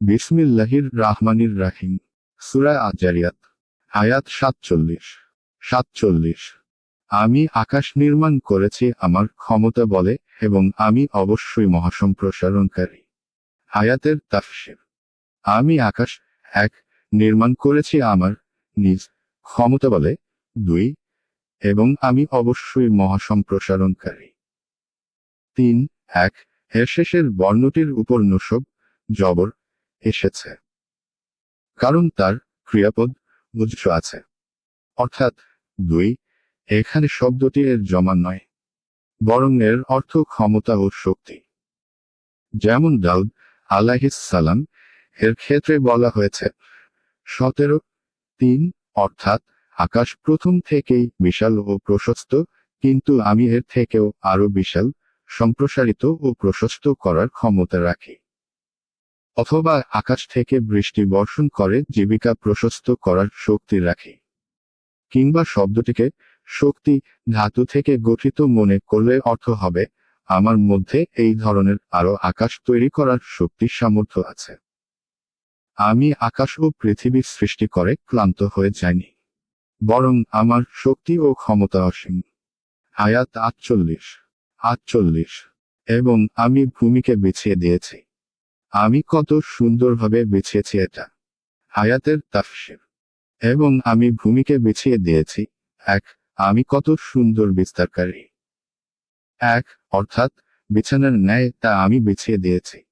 বিসমিল্লাহির রাহমানির রাহিম। সুরা আজারিয়াত আয়াত সাতচল্লিশ। সাতচল্লিশ। আমি আকাশ নির্মাণ করেছি আমার ক্ষমতা বলে এবং আমি অবশ্যই মহাসম্প্রসারণকারী। আয়াতের তাফসির। আমি আকাশ এক, নির্মাণ করেছি আমার নিজ ক্ষমতা বলে, দুই, এবং আমি অবশ্যই মহাসম্প্রসারণকারী। তিন, এক, এর শেষের বর্ণটির উপর নসব, জবর এসেছে। কারণ তার ক্রিয়াপদ উজ্জ আছে। অর্থাৎ দুই, এখানে শব্দটি এর জমা নয়, বরং এর অর্থ ক্ষমতা ও শক্তি। যেমন দাউদ সালাম এর ক্ষেত্রে বলা হয়েছে, সতেরো, তিন, অর্থাৎ আকাশ প্রথম থেকেই বিশাল ও প্রশস্ত, কিন্তু আমি এর থেকেও আরও বিশাল, সম্প্রসারিত ও প্রশস্ত করার ক্ষমতা রাখি। অথবা আকাশ থেকে বৃষ্টি বর্ষণ করে জীবিকা প্রশস্ত করার শক্তি রাখে। কিংবা শব্দটিকে শক্তি ধাতু থেকে গঠিত মনে করলে অর্থ হবে, আমার মধ্যে এই ধরনের আরও আকাশ তৈরি করার শক্তি সামর্থ্য আছে। আমি আকাশ ও পৃথিবী সৃষ্টি করে ক্লান্ত হয়ে যাইনি। বরং আমার শক্তি ও ক্ষমতা অসীম। আয়াত আটচল্লিশ। আটচল্লিশ। এবং আমি ভূমিকে বিছিয়ে দিয়েছি। আমি কত সুন্দরভাবে বেছেছি এটা। হায়াতের তাফসির। এবং আমি ভূমিকে বেছিয়ে দিয়েছি। এক, আমি কত সুন্দর বিস্তারকারী। এক, অর্থাৎ বিছানার ন্যায় তা আমি বেছিয়ে দিয়েছি।